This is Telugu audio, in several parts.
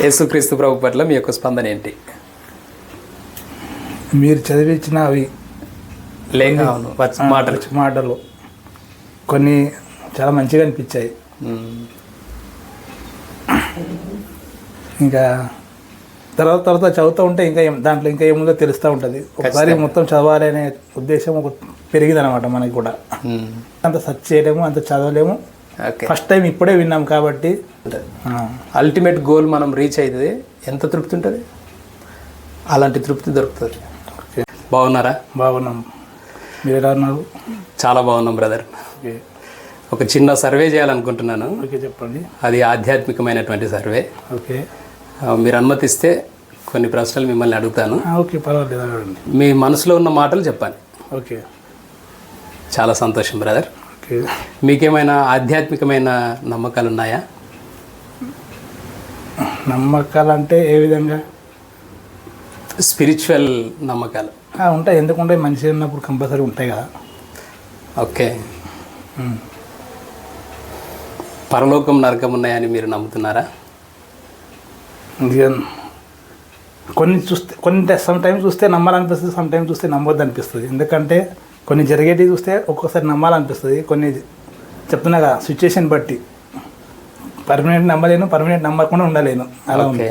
యేసుక్రీస్తు ప్రభు పట్ల మీ యొక్క స్పందన ఏంటి? మీరు చదివించిన అవి వచ- మాటలు. మాటలు. కొన్ని చాలా మంచిగా అనిపించాయి. ఇంకా తర్వాత తర్వాత చదువుతూ ఉంటే ఇంకా ఏం- దాంట్లో ఇంకా ఏముందో తెలుస్తూ ఉంటుంది. ఒకసారి మొత్తం చదవాలి అనే ఉద్దేశం ఒక పెరిగింది అనమాట మనకి కూడా. అంత సర్చ్ చేయలేము అంత చదవలేము. ఫస్ట్ టైం ఇప్పుడే విన్నాం కాబట్టి అల్టిమేట్ గోల్ మనం రీచ్ అయితే ఎంత తృప్తి ఉంటుంది అలాంటి తృప్తి దొరుకుతుంది. ఓకే. బాగున్నారా? బాగున్నాం. మీరు ఎలా ఉన్నారు? చాలా బాగున్నాం బ్రదర్ ఓకే. ఒక చిన్న సర్వే చేయాలనుకుంటున్నాను. ఓకే చెప్పండి. అది ఆధ్యాత్మికమైనటువంటి సర్వే ఓకే. మీరు అనుమతిస్తే కొన్ని ప్రశ్నలు మిమ్మల్ని అడుగుతాను. ఓకే పర్వాలేదు మీ మనసులో ఉన్న మాటలు చెప్పండి ఓకే. చాలా సంతోషం బ్రదర్ మీకేమైనా ఆధ్యాత్మికమైన నమ్మకాలు ఉన్నాయా నమ్మకాలు అంటే ఏ విధంగా? స్పిరిచువల్ నమ్మకాలు. ఉంటాయి. ఎందుకుంటే మనిషి ఉన్నప్పుడు కంపల్సరీ ఉంటాయి కదా. ఓకే. పరలోకం నరకం ఉన్నాయని మీరు నమ్ముతున్నారా? కొన్ని చూస్తే కొన్ని సమ్ టైమ్స్ చూస్తే నమ్మాలనిపిస్తుంది సమ్ టైమ్స్ చూస్తే నమ్మొద్దు అనిపిస్తుంది ఎందుకంటే కొన్ని జరిగేటివి చూస్తే ఒక్కొక్కసారి నమ్మాలనిపిస్తుంది. కొన్ని చెప్తున్నా కదా సిచ్యుయేషన్ బట్టి. పర్మనెంట్ నమ్మలేను పర్మనెంట్ నమ్మకుండా ఉండలేను. అలా ఉంది.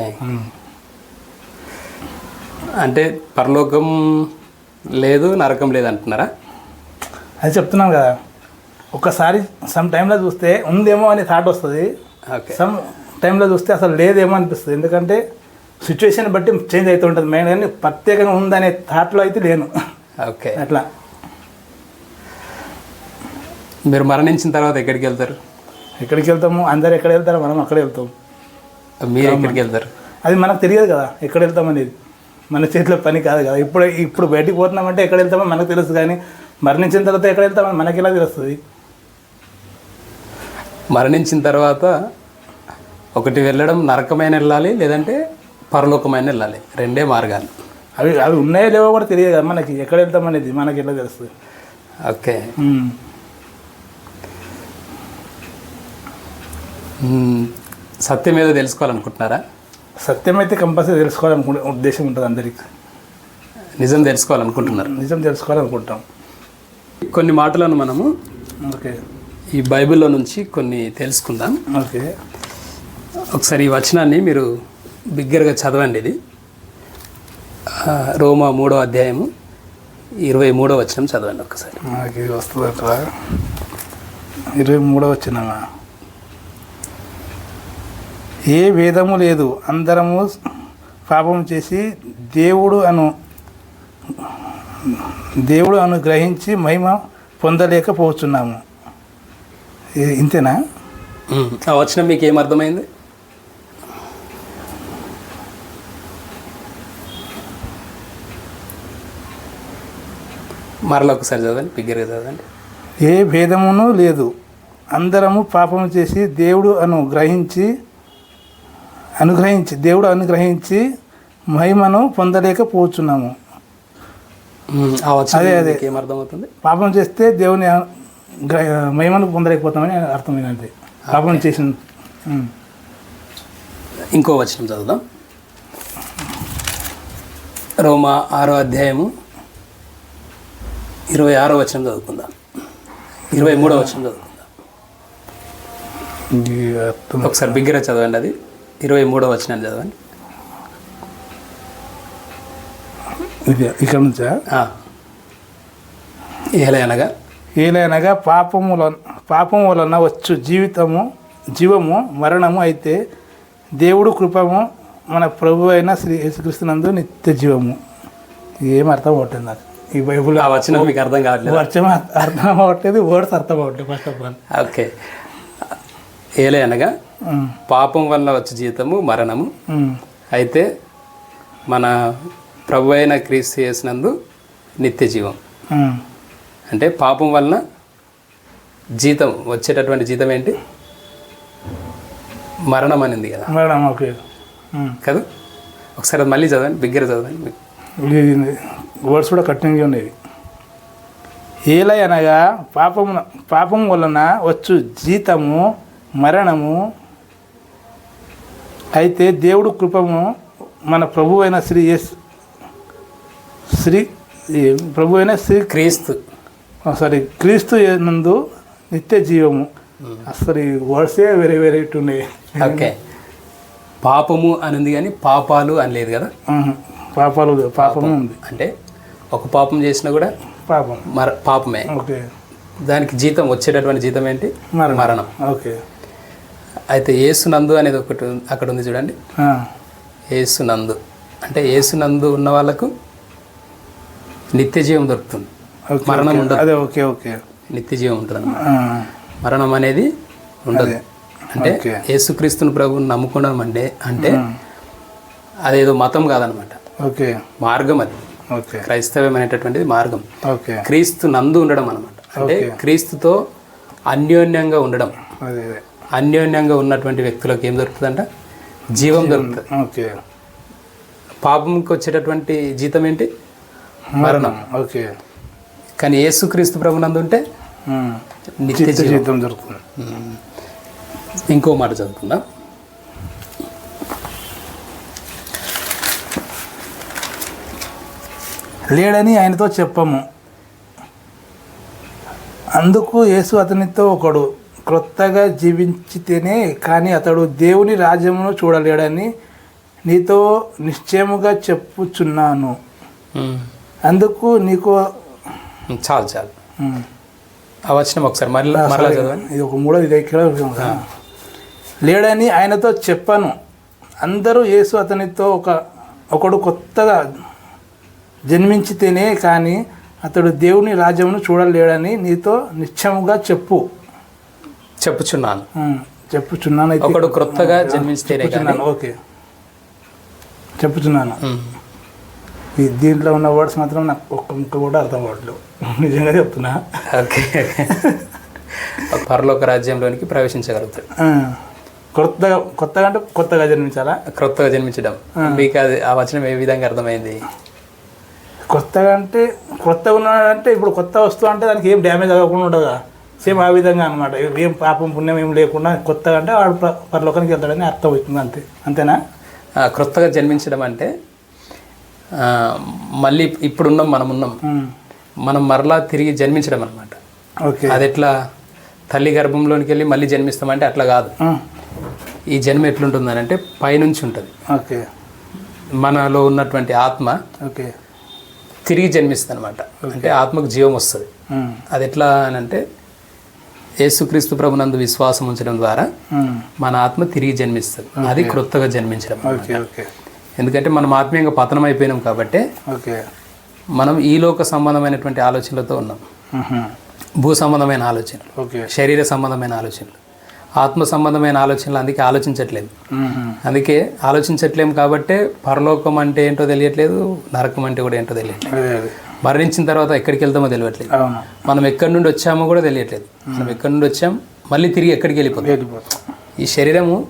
అంటే పరలోకం లేదు నరకం లేదు అంటున్నారా? అది చెప్తున్నాను కదా. ఒక్కసారి సమ్ టైంలో చూస్తే ఉందేమో అనే థాట్ వస్తుంది. ఓకే. సమ్ టైంలో చూస్తే అసలు లేదేమో అనిపిస్తుంది. ఎందుకంటే సిచ్యువేషన్ బట్టి చేంజ్ అవుతూ ఉంటుంది మెయిన్ కానీ ప్రత్యేకంగా ఉందనే థాట్లో అయితే లేను. ఓకే. అట్లా. మీరు మరణించిన తర్వాత ఎక్కడికి వెళ్తారు? ఎక్కడికి వెళ్తాము? అందరు ఎక్కడ వెళ్తారో మనం అక్కడ వెళ్తాం. మీరు ఎక్కడికి వెళ్తారు? అది మనకు తెలియదు కదా ఎక్కడ వెళ్తాం అనేది. మన చేతిలో పని కాదు కదా. ఇప్పుడు ఇప్పుడు బయటికి పోతున్నామంటే ఎక్కడ వెళ్తామో మనకు తెలుసు కానీ మరణించిన తర్వాత ఎక్కడ వెళ్తామో మనకి ఎలా తెలుస్తుంది? మరణించిన తర్వాత ఒకటి వెళ్ళడం నరకమైన వెళ్ళాలి లేదంటే పరలోకమైన వెళ్ళాలి. రెండే మార్గాలు. అవి అవి ఉన్నాయో లేవో కూడా తెలియదు కదా మనకి. ఎక్కడ వెళ్తాం అనేది మనకి ఎలా తెలుస్తుంది? ఓకే. సత్యం ఏదో తెలుసుకోవాలనుకుంటున్నారా? సత్యం అయితే కంపల్సరీ తెలుసుకోవాలనుకుంటే ఉద్దేశం ఉంటుంది అందరికి. నిజం తెలుసుకోవాలనుకుంటున్నారు. నిజం తెలుసుకోవాలనుకుంటాం. కొన్ని మాటలను మనము ఓకే. ఈ బైబిల్లో నుంచి కొన్ని తెలుసుకుందాం. ఓకే. ఒకసారి ఈ వచనాన్ని మీరు బిగ్గరగా చదవండి ఇది. రోమా మూడో అధ్యాయము ఇరవై మూడో వచనం చదవండి ఒకసారి. వస్తుంది ఇరవై మూడో వచ్చినామా ఏ భేదము లేదు. అందరము పాపం చేసి దేవుడు అను దేవుడు అనుగ్రహించి మహిమ పొందలేకపోతున్నాము. ఇంతేనా. ఆ వచనం మీకు ఏం అర్థమైంది? మరలా ఒకసారి చదవండి బిగ్గరగా చదవండి. ఏ భేదమును లేదు. అందరము పాపం చేసి దేవుడు అనుగ్రహించి అనుగ్రహించి దేవుడు అనుగ్రహించి మహిమను పొందలేకపోతున్నాము. అదే, అదే. మీకు ఏం అర్థమవుతుంది? పాపం చేస్తే దేవుని మహిమను పొందలేకపోతామని అర్థమైనది పాపం చేసిన. ఇంకో వచనం చదువుదాం. రోమా ఆరో అధ్యాయము ఇరవై ఆరో వచనం చదువుకుందాం. ఇరవై మూడో వచనం చదువుకుందాం. ఒకసారి బిగ్గర చదవండి అది. ఇరవై మూడో వచనాన్ని చదవండి. ఇది ఇక్కడ నుంచా? ఏలైనగా పాపము వలన పాపం వలన వచ్చు జీవితము జీవము మరణము అయితే దేవుడు కృపము మన ప్రభు అయిన శ్రీ యేసుక్రీస్తునందు నిత్య జీవము. ఏం అర్థం అవుతుంది నాకు. ఈ బైబుల్ ఆ వచనం మీకు అర్థం కావట్లేదు? వర్షం అర్థం అవ్వట్లేదు వర్డ్స్ అర్థం అవ్వట్లేదు ఫస్ట్ ఆఫ్ ఆల్ ఓకే. ఏలే అనగా పాపం వల్ల వచ్చే జీవితము మరణము. అయితే మన ప్రభు అయిన క్రీస్తు చేసినందు నిత్య జీవం. అంటే పాపం వలన జీతం వచ్చేటటువంటి జీతం ఏంటి? మరణం అనింది కదా. మేడం ఓకే కదా? ఒకసారి అది మళ్ళీ చదవండి బిగ్గర చదవండి వర్డ్స్ కూడా కఠినంగా ఉండేవి. ఏలై అనగా పాపము పాపం వలన వచ్చు జీతము మరణము అయితే దేవుడు కృపము మన ప్రభు అయిన శ్రీ ఎస్ శ్రీ ప్రభు అయిన శ్రీ క్రీస్తు. సారీ క్రీస్తు నందు నిత్య జీవము. అసలు ఈ వర్డ్సే వేరే వేరే ఉన్నాయి ఓకే. పాపము అని ఉంది కానీ పాపాలు అని లేదు కదా. పాపాలు పాపము ఉంది. అంటే ఒక పాపం చేసినా కూడా పాపం. మర పాపమే. ఓకే. దానికి జీతం వచ్చేటటువంటి జీతం ఏంటి? మరణం. ఓకే. అయితే ఏసునందు అనేది ఒకటి అక్కడ ఉంది చూడండి. ఏసునందు అంటే ఏసునందు ఉన్న వాళ్ళకు నిత్య జీవం దొరుకుతుంది. మరణం. ఉండదు. అదే ఓకే ఓకే. నిత్య జీవం ఉంటుంది అన్నమాట. మరణం అనేది ఉండదు. అంటే ఓకే. యేసుక్రీస్తుని ప్రభుని నమ్ముకోవడం అంటే అంటే అదేదో మతం కాదనమాట ఓకే. మార్గం అది. ఓకే. క్రైస్తవం అనేటటువంటిది మార్గం. ఓకే. క్రీస్తు నందు ఉండడం అనమాట అంటే. క్రీస్తుతో అన్యోన్యంగా ఉండడం. అదే అదే. అన్యోన్యంగా ఉన్నటువంటి వ్యక్తులకు ఏం దొరుకుతుందంట? జీవం దొరుకుతుంది. ఓకే. పాపంకి వచ్చేటటువంటి జీతం ఏంటి? మరణం. ఓకే. కానీ యేసుక్రీస్తు ప్రభునందు ఉంటే. నిత్య జీవితం దొరుకుతుంది. ఇంకో మాట చదువుకుందాం. లేడని ఆయనతో చెప్పము. అందుకు యేసు అతనితో ఒకడు క్రొత్తగా జీవించితేనే కానీ అతడు దేవుని రాజ్యమును చూడలేడని నీతో నిశ్చయముగా చెప్పుచున్నాను. అందుకు నీకు చాలు చాలు. ఆ వచనం ఒకసారి మరలా మరలా చదవండి. ఇది ఒక మూడో ఇది ఇక్కడ. లేడని ఆయనతో చెప్పాను. అందరూ యేసు అతనితో ఒక ఒకడు కొత్తగా జన్మించితేనే కానీ అతడు దేవుని రాజ్యమును చూడలేడని నీతో నిశ్చయముగా చెప్పు. చెప్పుచున్నాను. చెప్పుచున్నాను ఒకడు క్రొత్తగా జన్మిస్తేనే చెప్పుచున్నాను ఓకే. చెప్పుచున్నాను. ఈ దీంట్లో ఉన్న వర్డ్స్ మాత్రం నాకు ఒక్క ముక్క కూడా అర్థం అవ్వట్లేదు. నిజంగా చెప్తున్నా. ఓకే. పరలోక రాజ్యంలోనికి ప్రవేశించగలుగుతాడు. ఆ, కొత్తగా కొత్తగా అంటే కొత్తగా జన్మించాలా? క్రొత్తగా జన్మించడం. మీకు అది ఆ వచనం ఏ విధంగా అర్థమైంది? కొత్తగా అంటే కొత్తగా ఉన్నాడంటే ఇప్పుడు కొత్త వస్తువు అంటే దానికి ఏం డ్యామేజ్ అవ్వకుండా ఉండదు సేమ్ ఆ విధంగా అనమాట ఏం పాపం పుణ్యం ఏం లేకుండా కొత్తగా అంటే వాడు ప్ర- పరలోకానికి వెళ్తాడని అర్థం అవుతుంది అంతే. అంతేనా? క్రొత్తగా జన్మించడం అంటే మళ్ళీ ఇప్పుడున్నాం మనం ఉన్నాం మనం మరలా తిరిగి జన్మించడం అనమాట ఓకే. అది ఎట్లా? తల్లి గర్భంలోనికి వెళ్ళి మళ్ళీ జన్మిస్తామంటే అట్లా కాదు. ఈ జన్మ ఎట్లుంటుందని అంటే పైనుంచి ఉంటుంది. ఓకే. మనలో ఉన్నటువంటి ఆత్మ ఓకే. తిరిగి జన్మిస్తుంది అనమాట అంటే ఆత్మకు జీవం వస్తుంది. అది ఎట్లా అని అంటే యేసుక్రీస్తు ప్రభునందు విశ్వాసం ఉంచడం ద్వారా ఉమ్, మన ఆత్మ తిరిగి జన్మిస్తుంది. అది క్రొత్తగా జన్మించడం ఎందుకంటే మనం ఆత్మీయంగా పతనం అయిపోయినాం కాబట్టి మనం ఈ లోక సంబంధమైనటువంటి ఆలోచనలతో ఉన్నాం. ఉహు, భూ సంబంధమైన ఆలోచనలు ఓకే శరీర సంబంధమైన ఆలోచనలు ఆత్మ సంబంధమైన ఆలోచనలు అందుకే ఆలోచించట్లేదు. ఉహు, అందుకే ఆలోచించట్లేము కాబట్టే పరలోకం అంటే ఏంటో తెలియట్లేదు నరకం అంటే కూడా ఏంటో తెలియట్లేదు. మరణించిన తర్వాత ఎక్కడికి వెళ్తామో తెలియట్లేదు. అవును. మనం ఎక్కడి నుండి వచ్చామో కూడా తెలియట్లేదు. మనం ఎక్కడి నుండి వచ్చాం మళ్ళీ తిరిగి ఎక్కడికి వెళ్ళిపోతాం. ఈ శరీరము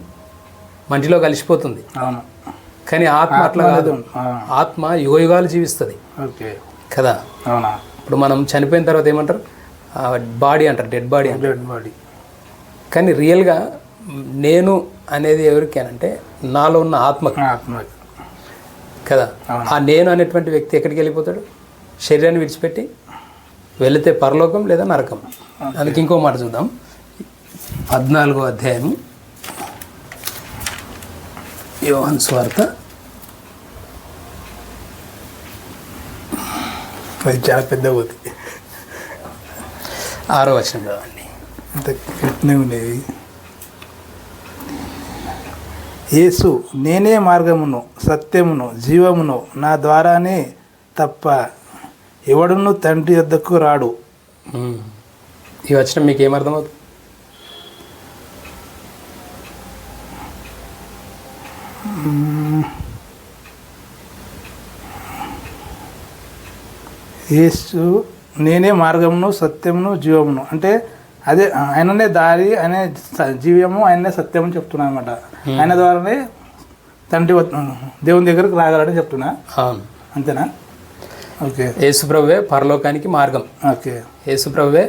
మంటిలో కలిసిపోతుంది. అవును. కానీ ఆత్మ అట్లా కాదు. ఆత్మ యుగయుగాలు జీవిస్తుంది. కదా? అవునా? ఇప్పుడు మనం చనిపోయిన తర్వాత ఏమంటారు? బాడీ అంటారు డెడ్ బాడీ డెడ్ బాడీ కానీ రియల్గా నేను అనేది ఎవరికి అంటే నాలో ఉన్న ఆత్మ ఆత్మ కదా. ఆ నేను అనేటువంటి వ్యక్తి ఎక్కడికి వెళ్ళిపోతాడు? శరీరాన్ని విడిచిపెట్టి వెళితే పరలోకం లేదా నరకం? అందుకే ఇంకో మాట చూద్దాం. పద్నాలుగో అధ్యాయం యోహన్ స్వార్త. అది చాలా పెద్ద పోతుంది. ఆరో వచనం కదండి అంత కఠినంగా ఉండేది. యేసు నేనే మార్గమును సత్యమును జీవమును నా ద్వారానే తప్ప ఎవడును తండ్రి వద్దకు రాడు. ఈ వచనం మీకు ఏమర్థమవుతుంది యేసు నేనే మార్గమును సత్యమును జీవమును. అంటే అదే ఆయననే దారి అనే జీవము ఆయననే సత్యము చెప్తున్నా అనమాట ఆయన ద్వారానే తండ్రి దేవుని దగ్గరకు రాగలని చెప్తున్నా. అంతేనా? యేసుప్రభువే పరలోకానికి మార్గం. ఓకే. యేసుప్రభువే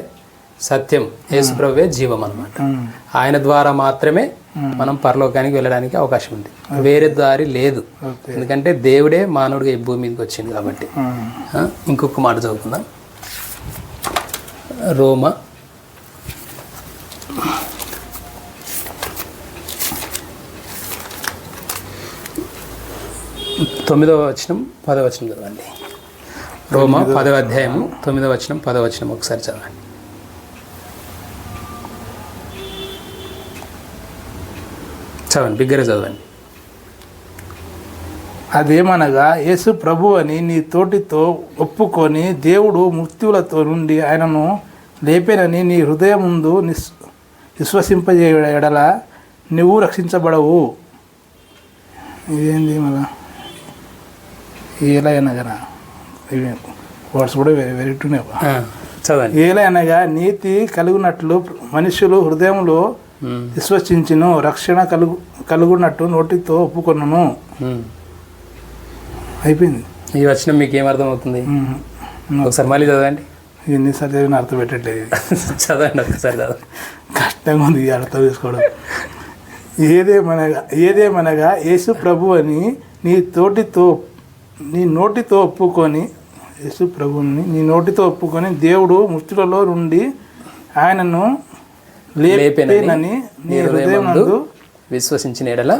సత్యం. యేసుప్రభువే జీవం అన్నమాట. ఉమ్, ఆయన ద్వారా మాత్రమే మనం పరలోకానికి వెళ్ళడానికి అవకాశం ఉంది. వేరే దారి లేదు. ఎందుకంటే దేవుడే మానవుడిగా ఈ భూమి మీదకి వచ్చింది కాబట్టి. ఇంకొక మాట చదువుకుందాం. రోమ. తొమ్మిదవ వచనం పదవ వచనం చదవండి. రోమ పదవ అధ్యాయము తొమ్మిదవ వచనం పదవ వచనం ఒకసారి చదవండి. చదవండి బిగ్గర చదవండి. అదేమనగా యేసు ప్రభు అని నీ తోటితో ఒప్పుకొని దేవుడు మృత్యులతో నుండి ఆయనను లేపేనని నీ హృదయం ముందు నిస్ విశ్వసింపజే ఎడల నువ్వు రక్షించబడవు. ఇదేంది మళ్ళా? ఏలా అనగా ఇవి వర్డ్స్ కూడా వెరీ చదవండి. ఏలా అనగా నీతి కలుగునట్లు మనుషులు హృదయంలో విశ్వసించును రక్షణ కలుగు కలుగునట్టు నోటితో ఒప్పుకొనును. అయిపోయింది. ఈ వచనం మీకు ఏం అర్థమవుతుంది? ఉమ్. ఒకసారి మళ్ళీ చదవండి. ఎన్నిసార్లు చదివిన అర్థం పెట్టట్లేదు. చదవండి ఒకసారి చదవండి. కష్టంగా ఉంది అర్థం చేసుకోవడం. ఏదేమనగా ఏదేమనగా యేసు ప్రభు అని నీ తోటితో నీ నోటితో ఒప్పుకొని యేసు ప్రభుని నీ నోటితో ఒప్పుకొని దేవుడు మృతులలో నుండి ఆయనను లేపెనని నీ హృదయం నందు విశ్వసించిన ఎడల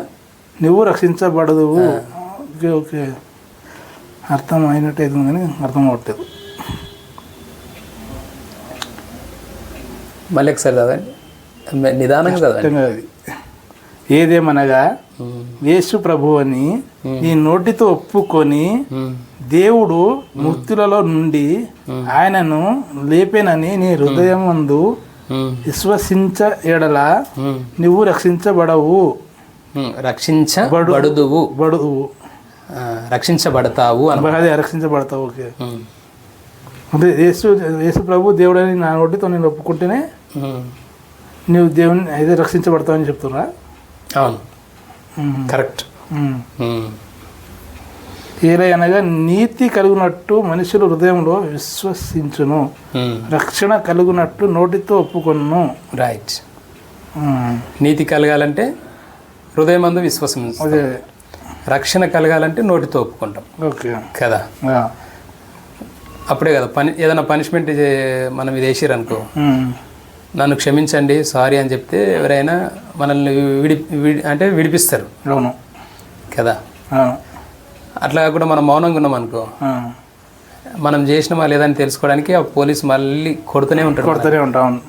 నువ్వు రక్షించబడదు. Okay okay. అర్థం అయినట్టు అయితే కానీ అర్థం అవ్వట్లేదు మళ్ళీ ఒకసారి చదవండి. మె- నిదానంగా చదవండి. కష్టంగా అది. ఏదేమనగా యేసు ప్రభు అని నీ నోటితో ఒప్పుకొని దేవుడు మృతులలో నుండి ఆయనను లేపేనని నీ హృదయం ముందు విశ్వసించ ఎడల నువ్వు రక్షించబడవు. రక్షించబడుదువు బడు ఆ, రక్షించబడతావు అన అదే రక్షించబడతావు ఓకే. అంటే యేసు యేసు ప్రభు దేవుడని నా నోటితో నేను ఒప్పుకుంటేనే. నువ్వు దేవుని అయితే రక్షించబడతావు అని చెప్తున్నా అవును. కరెక్ట్. ఉమ్, ఏలై అనగా నీతి కలుగునట్టు మనుషుల హృదయంలో విశ్వసించును. రక్షణ కలుగునట్టు నోటితో ఒప్పుకొను రైట్ నీతి కలగాలంటే హృదయం అందు. విశ్వాసం రక్షణ కలగాలంటే నోటితో ఒప్పుకుంటాం. ఓకే. కదా. అప్పుడే కదా పని ఏదైనా పనిష్మెంట్ మనం ఇది వేసిరు అనుకో ఉమ్. నన్ను క్షమించండి సారీ అని చెప్తే ఎవరైనా మనల్ని విడి విడి అంటే విడిపిస్తారు. అవును. కదా? అట్లా కాకుండా మనం మౌనంగా ఉన్నాం అనుకో. మనం చేసినమా లేదని తెలుసుకోవడానికి ఆ పోలీస్ మళ్ళీ కొడుతూనే ఉంటాడు కొడుతూనే ఉంటాం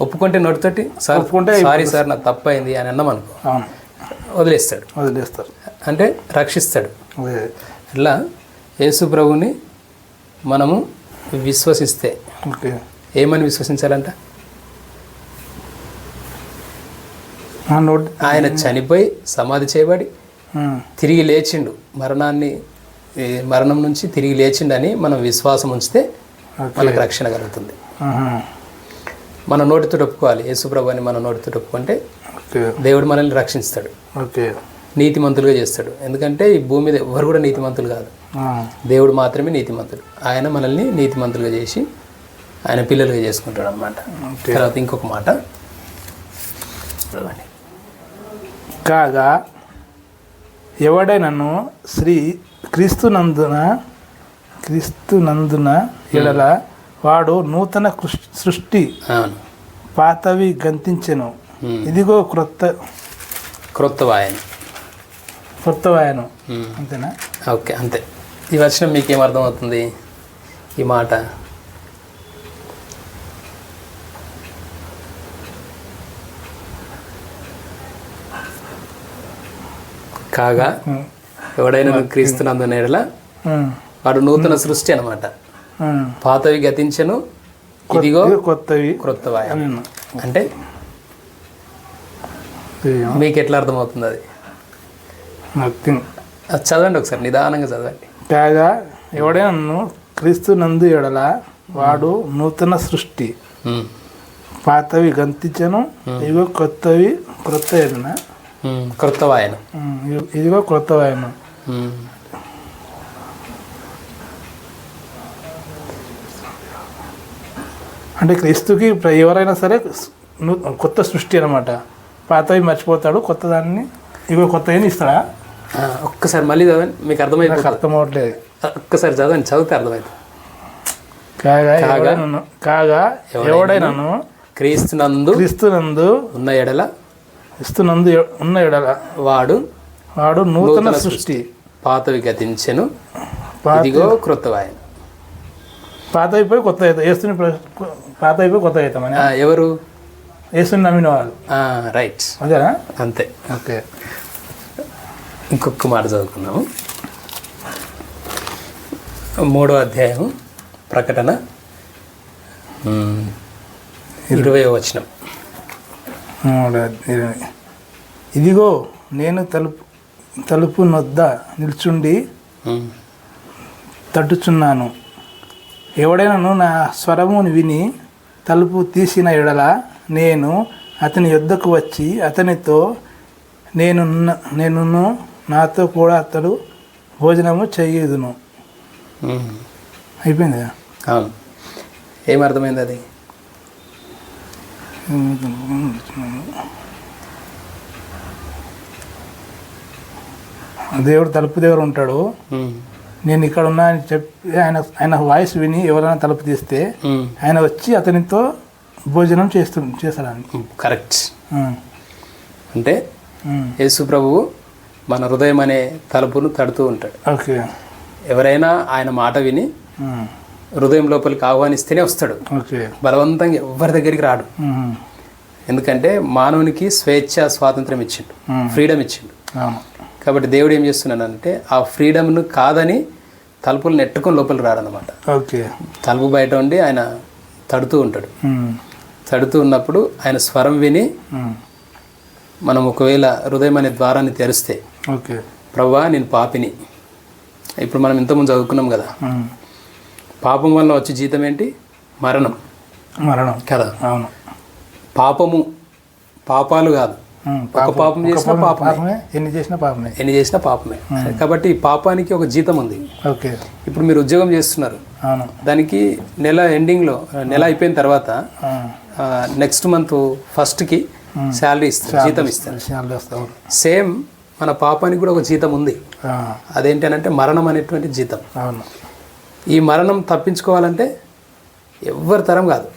ఒప్పుకుంటే నోటితోటి సార్ ఒప్పుకుంటే సారీ సార్ నాకు తప్పు అయింది అని అన్నాం అనుకో. అవును. వదిలేస్తాడు. వదిలేస్తారు. అంటే రక్షిస్తాడు. అట్లా యేసు ప్రభుని మనము విశ్వసిస్తే. ఏమని విశ్వసించాలంట ఆ నోటి ఆయన చనిపోయి సమాధి చేయబడి. తిరిగి లేచిండు. మరణాన్ని మరణం నుంచి తిరిగి లేచిండని మనం విశ్వాసం ఉంచితే మనకు రక్షణ కలుగుతుంది. మన నోటితో ఒప్పుకోవాలి. యేసుప్రభు అని మన నోటితో ఒప్పుకుంటే దేవుడు మనల్ని రక్షిస్తాడు. ఓకే. నీతిమంతులుగా చేస్తాడు. ఎందుకంటే ఈ భూమి మీద ఎవరు కూడా నీతిమంతులు కాదు. దేవుడు మాత్రమే నీతిమంతుడు. ఆయన మనల్ని నీతిమంతులుగా చేసి ఆయన పిల్లలుగా చేసుకుంటాడు అనమాట. తర్వాత ఇంకొక మాట. కాగా ఎవడైనను శ్రీ క్రీస్తునందున క్రీస్తునందున ఎడల వాడు నూతన కృష్- సృష్టి పాతవి గంతించెను. ఇదిగో క్రొత్త క్రొత్త వాయన. కొత్త వాయను. అంతేనా? ఓకే అంతే. ఈ వర్షం మీకు అర్థమవుతుంది? ఈ మాట. కాగా. ఎవడైనా క్రీస్తునందు నేడల ఉమ్. వాడు నూతన సృష్టి అనమాట. పాతవి గతించను ఇదిగో కొత్తవి క్రొత్త వాయన అని అంటే మీకు ఎట్లా అర్థమవుతుంది అది చదవండి ఒకసారి నిదానంగా చదవండి. కాగా ఎవడైనా క్రీస్తు నందు ఎడల వాడు నూతన సృష్టి. పాతవి గంతించను ఇదిగో కొత్తవి క్రొత్త ఏదైనా. క్రొత్త వాయన ఇదిగో క్రొత్త వాయన ఉమ్. అంటే క్రీస్తుకి ఎవరైనా సరే కొత్త సృష్టి అనమాట పాతవి మర్చిపోతాడు కొత్త దాన్ని ఇగో కొత్త ఏం ఇస్తాడా ఒక్కసారి మళ్ళీ చదవండి మీకు నాకు అర్థమైపోతుంది అర్థం అవ్వట్లేదు ఒక్కసారి చదవండి చదివితే అర్థమవుతుంది కాగా కాగా కాగా ఎవడైనాను? క్రీస్తునందు క్రీస్తునందు ఉన్న ఎడల ఇస్తున్నందు ఉన్న ఎడల వాడు వాడు నూతన సృష్టి. పాతవి గతించెను ఇదిగో క్రొత్తవాయన పాత అయిపోయి కొత్త అవుతాం వేస్తుని పాత అయిపోయి కొత్త అవుతామని ఎవరు? వేస్తుని నమ్మిన వాళ్ళు. రైట్. అదేనా అంతే. ఓకే. ఇంకొక మాట చదువుకుందాము. మూడో అధ్యాయం ప్రకటన ఇరవై వచనం. ఇరవై. ఇదిగో నేను తలుపు తలుపు నొద్ద నిల్చుండి తట్టుచున్నాను ఎవడైనాను నా స్వరమును విని తలుపు తీసిన ఎడల నేను అతని యొద్దకు వచ్చి అతనితో నేను నేను నాతో కూడా అతడు భోజనము చేయుదును. అయిపోయింది కదా? అవును ఏం అర్థమైంది అది దేవుడు తలుపు దగ్గర ఉంటాడు. నేను ఇక్కడ ఉన్నా అని చెప్పి ఆయన ఆయన వాయిస్ విని ఎవరైనా తలుపు తీస్తే ఆయన వచ్చి అతనితో భోజనం చేస్తు చేస్తాడని ఉమ్, కరెక్ట్ అంటే. యేసు ప్రభువు మన హృదయం అనే తలుపును తడుతూ ఉంటాడు. ఓకే. ఎవరైనా ఆయన మాట విని హృదయం లోపలికి ఆహ్వానిస్తేనే వస్తాడు. ఓకే. బలవంతంగా ఎవరి దగ్గరికి రాడు. ఎందుకంటే మానవునికి స్వేచ్ఛ స్వాతంత్రం ఇచ్చిండు. ఫ్రీడమ్ ఇచ్చిండు. కాబట్టి దేవుడు ఏం చేస్తున్నాడంటే ఆ ఫ్రీడమ్ను కాదని తలుపులు నెట్టుకొని లోపలికి రాడనమాట ఓకే. తలుపు బయట ఉండి ఆయన తడుతూ ఉంటాడు. తడుతూ ఉన్నప్పుడు ఆయన స్వరం విని మనం ఒకవేళ హృదయం అనే ద్వారాన్ని తెరిస్తే ఓకే. ప్రవ్వా నేను పాపిని. ఇప్పుడు మనం ఇంతకుముందు చదువుకున్నాం కదా. పాపం వల్ల వచ్చే జీతం ఏంటి? మరణం. మరణం. కదా? అవును. పాపము పాపాలు కాదు. ఒక పాపం చేసినా పాపం- పాపమే. ఎన్ని చేసినా పాపమే. ఎన్ని చేసినా పాపమే. కాబట్టి పాపానికి ఒక జీతం ఉంది. ఓకే. ఇప్పుడు మీరు ఉద్యోగం చేస్తున్నారు. అవును. దానికి నెల ఎండింగ్లో నెల అయిపోయిన తర్వాత నెక్స్ట్ మంత్ ఫస్ట్కి శాలరీ ఇస్తారు జీతం ఇస్తారు సేమ్ మన పాపానికి కూడా ఒక జీతం ఉంది. అదేంటి అని అంటే మరణం అనేటువంటి జీతం. అవును. ఈ మరణం తప్పించుకోవాలంటే ఎవ్వరి తరం కాదు.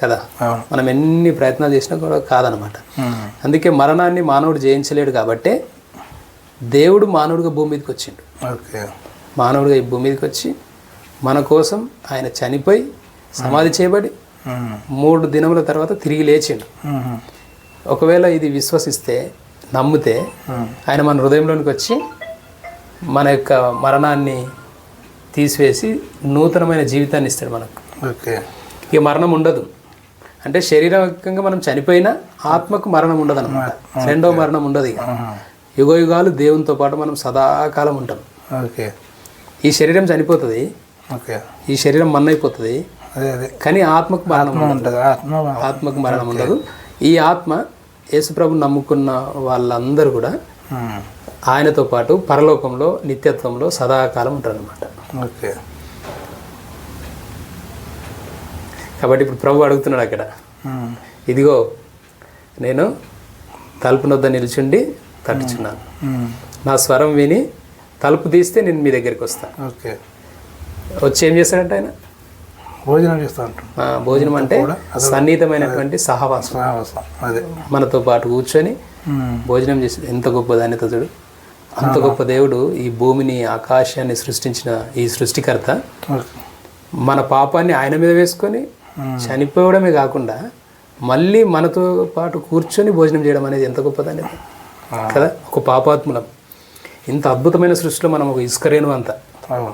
కదా? మనం ఎన్ని ప్రయత్నాలు చేసినా కూడా కాదనమాట. అందుకే మరణాన్ని మానవుడు జయించలేడు కాబట్టే దేవుడు మానవుడిగా భూమి మీదకి వచ్చిండు. ఓకే. మానవుడిగా ఈ భూమి మీదకి వచ్చి మన కోసం ఆయన చనిపోయి సమాధి చేయబడి మూడు దినముల తర్వాత తిరిగి లేచిండు. ఒకవేళ ఇది విశ్వసిస్తే నమ్మితే ఆయన మన హృదయంలోనికి వచ్చి మన యొక్క మరణాన్ని తీసివేసి నూతనమైన జీవితాన్ని ఇస్తాడు మనకు. ఓకే. ఇక మరణం ఉండదు. అంటే శారీరకంగా మనం చనిపోయినా ఆత్మకు మరణం ఉండదు అనమాట రెండో మరణం ఉండదు ఇక. ఉమ్, యుగ యుగాలు దేవునితో పాటు మనం సదాకాలం ఉంటాం. ఓకే. ఈ శరీరం చనిపోతుంది. ఓకే. ఈ శరీరం మన్నైపోతుంది. కానీ ఆత్మకు మరణం ఉండదు. ఉంటుంది. ఆత్మ ఆత్మకు మరణం ఉండదు. ఈ ఆత్మ యేసుప్రభు నమ్ముకున్న వాళ్ళందరూ కూడా ఆయనతో పాటు పరలోకంలో నిత్యత్వంలో సదాకాలం ఉంటారనమాట ఓకే. కాబట్టి ఇప్పుడు ప్రభు అడుగుతున్నాడు అక్కడ. ఇదిగో నేను తలుపు నొద్ద నిల్చుండి తట్టుచున్నాను నా స్వరం విని తలుపు తీస్తే నేను మీ దగ్గరికి వస్తాను ఓకే. వచ్చి ఏం చేస్తాడంటే ఆయన? భోజనం చేస్తూ భోజనం అంటే సన్నిహితమైనటువంటి సహవాసం. అదే. మనతో పాటు కూర్చొని భోజనం చేసి ఎంత గొప్ప చూడు. అంత గొప్ప దేవుడు ఈ భూమిని ఆకాశాన్ని సృష్టించిన ఈ సృష్టికర్త. మన పాపాన్ని ఆయన మీద వేసుకొని చనిపోవడమే కాకుండా మళ్ళీ మనతో పాటు కూర్చొని భోజనం చేయడం అనేది ఎంత గొప్పదని కదా? ఒక పాపాత్ములం. ఇంత అద్భుతమైన సృష్టిలో మనం ఒక ఇసుకరేణు అంత.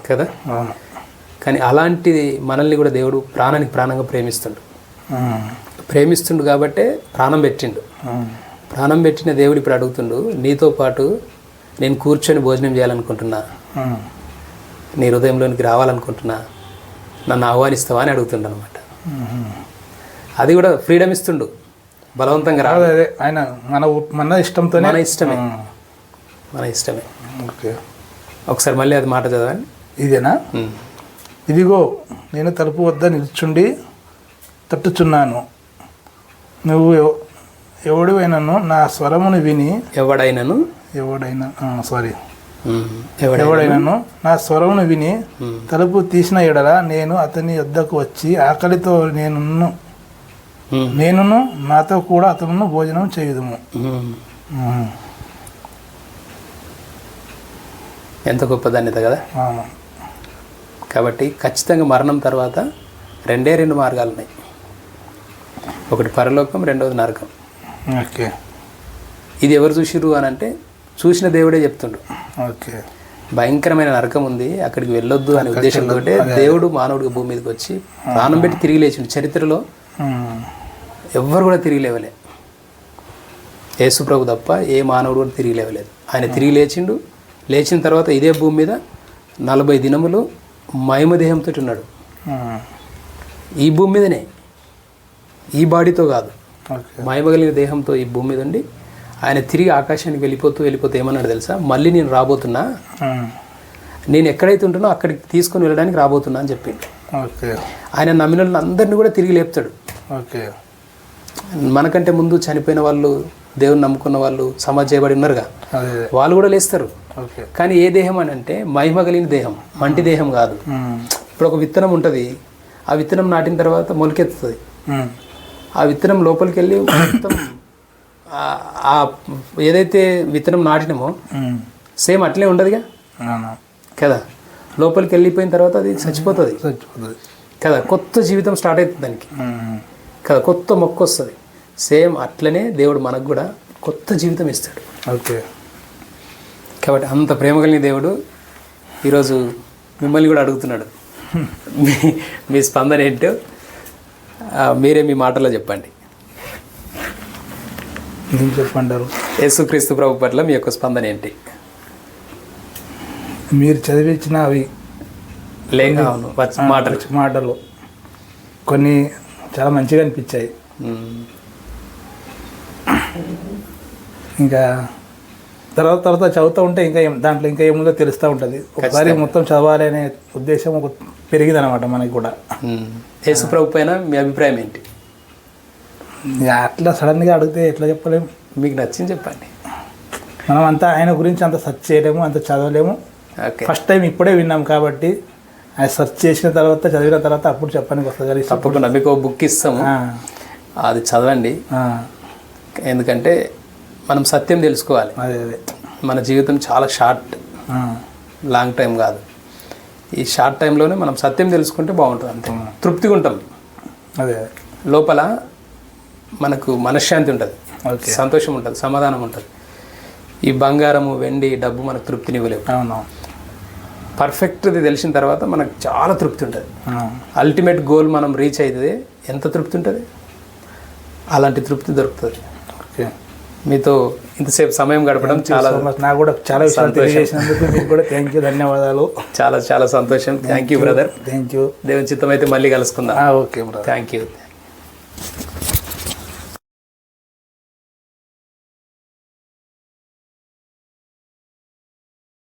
కదా? కానీ అలాంటి మనల్ని కూడా దేవుడు ప్రాణానికి ప్రాణంగా ప్రేమిస్తుండు. ప్రేమిస్తుండు కాబట్టే ప్రాణం పెట్టిండు. ప్రాణం పెట్టిన దేవుడు ఇప్పుడు అడుగుతుండు నీతో పాటు నేను కూర్చొని భోజనం చేయాలనుకుంటున్నా. నీ హృదయంలోనికి రావాలనుకుంటున్నా. నన్ను ఆహ్వానిస్తావా అని అడుగుతుండు అనమాట. అది కూడా ఫ్రీడమ్ ఇస్తుండు. బలవంతంగా రా. అదే ఆయన మన మన ఇష్టంతోనే. మన ఇష్టమే. మన ఇష్టమే. ఓకే. ఒకసారి మళ్ళీ అది మాట చదవండి. ఇదేనా. ఇదిగో నేను తలుపు వద్ద నిల్చుండి తట్టుచున్నాను. నువ్వు ఎవ- ఎవడు అయినను నా స్వరమును విని ఎవడైనను ఎవడైనా సారీ ఎవడైనను? నా స్వరమును విని తలుపు తీసిన ఎడల నేను అతని వద్దకు వచ్చి ఆకలితో నేను నేనును నాతో కూడా అతను భోజనం చేయుదుము. ఎంత గొప్ప ధన్యత కదా. కాబట్టి ఖచ్చితంగా మరణం తర్వాత రెండే రెండు మార్గాలు ఉన్నాయి. ఒకటి పరలోకం రెండవది నరకం. ఓకే. ఇది ఎవరు చూసిర్రు అని అంటే చూసిన దేవుడే చెప్తుండు. ఓకే. భయంకరమైన నరకం ఉంది అక్కడికి వెళ్ళొద్దు అనే ఉద్దేశంతో దేవుడు మానవుడికి భూమి మీదకి వచ్చి ప్రాణం పెట్టి తిరిగి లేచిండు. చరిత్రలో. ఎవ్వరు కూడా తిరిగి లేవలే. యేసు ప్రభు తప్ప ఏ మానవుడు కూడా తిరిగి లేవలేదు. ఆయన తిరిగి లేచిండు. లేచిన తర్వాత ఇదే భూమి మీద నలభై దినములు మహిమదేహంతో ఉన్నాడు. ఈ భూమి మీదనే. ఈ బాడీతో కాదు. ఓకే. మహిమగలిగిన దేహంతో ఈ భూమి మీద ఉండి ఆయన తిరిగి ఆకాశానికి వెళ్ళిపోతూ వెళ్ళిపోతూ ఏమన్నాడు తెలుసా? మళ్ళీ నేను రాబోతున్నా. నేను ఎక్కడైతే ఉంటున్నా అక్కడికి తీసుకొని వెళ్ళడానికి రాబోతున్నా అని చెప్పిండు. ఓకే. ఆయన నమ్మిన అందరినీ కూడా తిరిగి లేపుతాడు. ఓకే. మనకంటే ముందు చనిపోయిన వాళ్ళు దేవుని నమ్ముకున్న వాళ్ళు సమాజ్ చేయబడి ఉన్నారుగా. వాళ్ళు కూడా లేస్తారు. కానీ ఏ దేహం అని అంటే మహిమ కలిగిన దేహం మంటి దేహం కాదు. ఇప్పుడు ఒక విత్తనం ఉంటుంది. ఆ విత్తనం నాటిన తర్వాత మొలకెత్తుతుంది. ఆ విత్తనం లోపలికి వెళ్ళి మొత్తం ఏదైతే విత్తనం నాటినమో. సేమ్ అట్లే ఉండదుగా. కదా? లోపలికి వెళ్ళిపోయిన తర్వాత అది చచ్చిపోతుంది. చచ్చిపోతుంది. కదా? కొత్త జీవితం స్టార్ట్ అవుతుంది దానికి. కదా? కొత్త మొక్క వస్తుంది. సేమ్ అట్లనే దేవుడు మనకు కూడా కొత్త జీవితం ఇస్తాడు. ఓకే. కాబట్టి అంత ప్రేమ కలిగిన దేవుడు ఈరోజు మిమ్మల్ని కూడా అడుగుతున్నాడు. మీ మీ స్పందన ఏంటో ఆ, మీరే మీ మాటల్లో చెప్పండి. ఏం చెప్పంటారు యేసుక్రీస్తు ప్రభు పట్ల మీ యొక్క స్పందన ఏంటి? మీరు చదివించిన అవి లేక మాటలు. మాటలు. కొన్ని చాలా మంచిగా అనిపించాయి. ఇంకా తర్వాత తర్వాత చదువుతూ ఉంటే ఇంకా ఏం- దాంట్లో ఇంకా ఏముందో తెలుస్తూ ఉంటుంది. ఒకసారి మొత్తం చదవాలి అనే ఉద్దేశం ఒక పెరిగింది అనమాట మనకి కూడా. ఉమ్. యేసు ప్రభు పైన మీ అభిప్రాయం ఏంటి? అట్లా సడన్గా అడిగితే ఎట్లా చెప్పలేము మీకు నచ్చింది చెప్పండి. మనం అంతా ఆయన గురించి అంత సెర్చ్ చేయలేము అంత చదవలేము. ఫస్ట్ టైం ఇప్పుడే విన్నాం కాబట్టి అది సెర్చ్ చేసిన తర్వాత చదివిన తర్వాత అప్పుడు చెప్పడానికి వస్తుంది తప్పకుండా మీకు బుక్ ఇస్తాము. అది చదవండి. ఎందుకంటే మనం సత్యం తెలుసుకోవాలి. అదే అదే. మన జీవితం చాలా షార్ట్ లాంగ్ టైం కాదు. ఈ షార్ట్ టైంలోనే మనం సత్యం తెలుసుకుంటే బాగుంటుంది అంతే. తృప్తిగా ఉంటాం. అదే. లోపల మనకు మనశ్శాంతి ఉంటుంది ఓకే. సంతోషం ఉంటుంది సమాధానం ఉంటుంది ఈ బంగారము వెండి డబ్బు మనకు తృప్తినివ్వలేవు అవును. పర్ఫెక్ట్ది తెలిసిన తర్వాత మనకు చాలా తృప్తి ఉంటుంది. అల్టిమేట్ గోల్ మనం రీచ్ అయితే ఎంత తృప్తి ఉంటుంది? అలాంటి తృప్తి దొరుకుతుంది. ఓకే. మీతో ఇంతసేపు సమయం గడపడం చాలా. నాకు కూడా చాలా తెలియజేసినందుకు మీకు కూడా థ్యాంక్ యూ ధన్యవాదాలు. చాలా చాలా సంతోషం. Thank you brother thank you దేవుని చిత్తం అయితే మళ్ళీ కలుసుకుందాం. Okay brother thank you